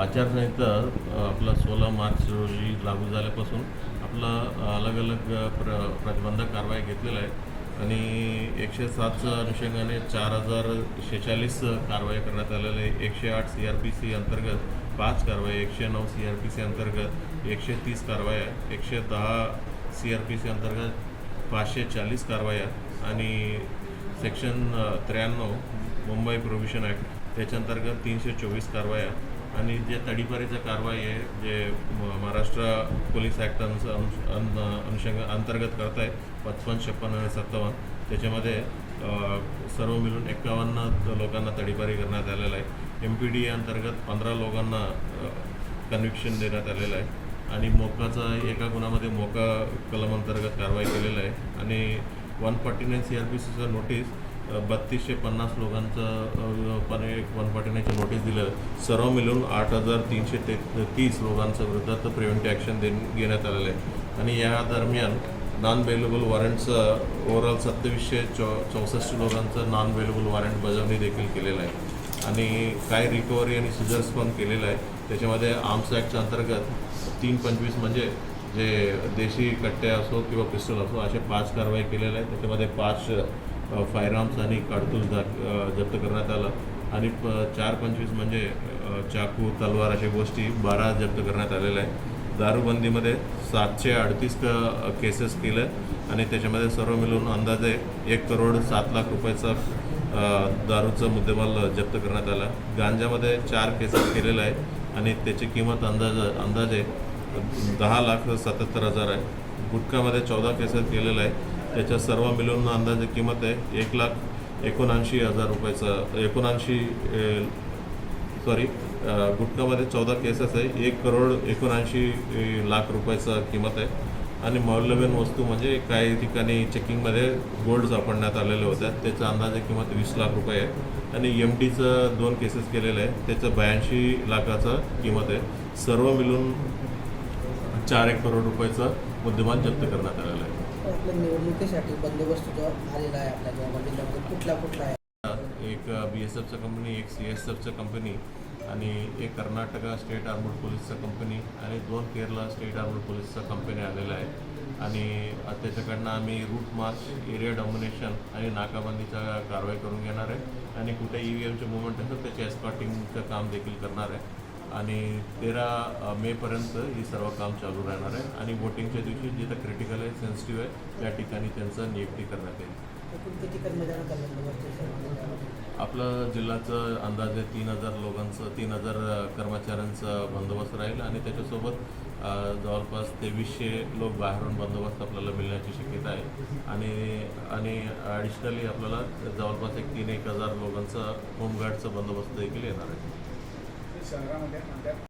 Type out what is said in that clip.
आचारसंहिता आपला सोळा मार्च रोजी लागू झाल्यापासून आपला अलग अलग प्र प्रतिबंधक कारवाई घेतलेला आहे. आणि एकशे सातच्या अनुषंगाने चार हजार शेहेचाळीस कारवाई करण्यात आलेल्या आहे एकशे आठ सी आर पी सी अंतर्गत पाच कारवाई एकशे नऊ सी आर पी सी अंतर्गत एकशे तीस कारवाया एकशे दहा सी आर पी सी अंतर्गत पाचशे चाळीस कारवाया आणि सेक्शन त्र्याण्णव मुंबई प्रोव्हिशन ॲक्ट त्याच्या अंतर्गत तीनशे चोवीस कारवाया आणि जे तडीपारीचं कारवाई आहे जे म- महाराष्ट्र पोलीस ॲक्टांचं अनु अनुषंग अंतर्गत करत आहे पचपन छप्पन आणि सत्तावन्न त्याच्यामध्ये सर्व मिळून एक्कावन्न लोकांना तडीपारी करण्यात आलेलं आहे. एम पी डी अंतर्गत पंधरा लोकांना कन्व्हिक्शन देण्यात आलेलं आहे. आणि मोकाचा एका गुणामध्ये मोका कलम अंतर्गत कारवाई केलेलं आहे. आणि one forty nine C R P सीचं नोटीस बत्तीसशे पन्नास लोकांचं पण एक वन फॉर्टी नाईनचं नोटीस दिलं. सर्व मिळून आठ हजार तीनशे ते तीस लोकांचं विरुद्धात प्रिव्हेंटिव्ह ॲक्शन दे घेण्यात आलेलं आहे. आणि या दरम्यान नॉन वेलेबल वॉरंटचं ओव्हरऑल सत्तावीसशे चौ चौसष्ट लोकांचं नॉन वेलेबल वॉरंट बजावणी देखील केलेलं आहे. आणि काय रिकव्हरी आणि सिजर्स पण केलेलं आहे. त्याच्यामध्ये आर्म्स ॲक्टच्या अंतर्गत तीन पंचवीस म्हणजे जे देशी कट्टे असो किंवा पिस्टल असो असे पाच कारवाई केलेल्या आहेत. त्याच्यामध्ये पाच फायरआर्म्स आणि काडतूस दा जप्त करण्यात आलं. आणि प चार पंचवीस म्हणजे चाकू तलवार अशा गोष्टी बारा जप्त करण्यात आलेल्या आहे दारूबंदीमध्ये सातशे अडतीस केसेस केलं. आणि त्याच्यामध्ये सर्व मिळून अंदाजे एक करोड सात लाख रुपयाचा दारूचं दारूचा मुद्देमाल जप्त करण्यात आला. गांजामध्ये चार केसेस केलेलं आहे आणि त्याची किंमत अंदाज अंदाजे दहा लाख सत्याहत्तर हजार आहे. गुटखामध्ये चौदा केसेस केलेलं आहे त्याच्या सर्व मिळून अंदाजे किंमत आहे एक लाख एकोणऐंशी हजार रुपयाचं एकोणऐंशी सॉरी गुटखामध्ये चौदा केसेस आहे एक करोड एकोणऐंशी लाख रुपयाचं किंमत आहे. आणि मौल्यवान वस्तू म्हणजे काही ठिकाणी चेकिंगमध्ये गोल्ड सापडण्यात आलेले होत्या. त्याचा अंदाजे किंमत वीस लाख रुपये आहे. आणि एम टीचं दोन केसेस केलेलं आहे. त्याचं ब्याऐंशी लाखाचं किंमत आहे. सर्व मिळून चार एक करोड रुपयाचं मुद्देमाल जप्त करण्यात आलेलं आहे. आपल्या निवडणुकीसाठी बंदोबस्त जो आलेला आहे आपल्या जळगाव जिल्ह्यामध्ये कुठला कुठला आहे? एक बी एस एफचं कंपनी एक सी एस एफचं कंपनी आणि एक कर्नाटका स्टेट आर्मड पोलीसचं कंपनी आणि दोन केरला स्टेट आर्मड पोलीसचं कंपनी आलेलं आहे. आणि त्याच्याकडनं आम्ही रूट मार्च एरिया डॉमिनेशन आणि नाकाबंदीचा कारवाई करून घेणार आहे. आणि कुठे ई व्ही एमचे मुवमेंट असेल त्याचे एस्कॉटिंगचं काम देखील करणार आहे. आणि तेरा मेपर्यंत ही सर्व काम चालू राहणार आहे. आणि वोटिंगच्या दिवशी जिथं क्रिटिकल आहे सेन्सिटिव्ह आहे त्या ठिकाणी त्यांचं नियुक्ती करण्यात येईल? आपलं जिल्ह्याचं अंदाजे तीन हजार लोकांचं तीन हजार कर्मचाऱ्यांचा बंदोबस्त राहील आणि त्याच्यासोबत जवळपास तेवीसशे लोक बाहेरून बंदोबस्त आपल्याला मिळण्याची शक्यता आहे. आणि आणि ॲडिशनली आपल्याला जवळपास एक तीन एक हजार लोकांचा होमगार्डचा बंदोबस्त देखील येणार आहे. शहरामध्ये अद्याप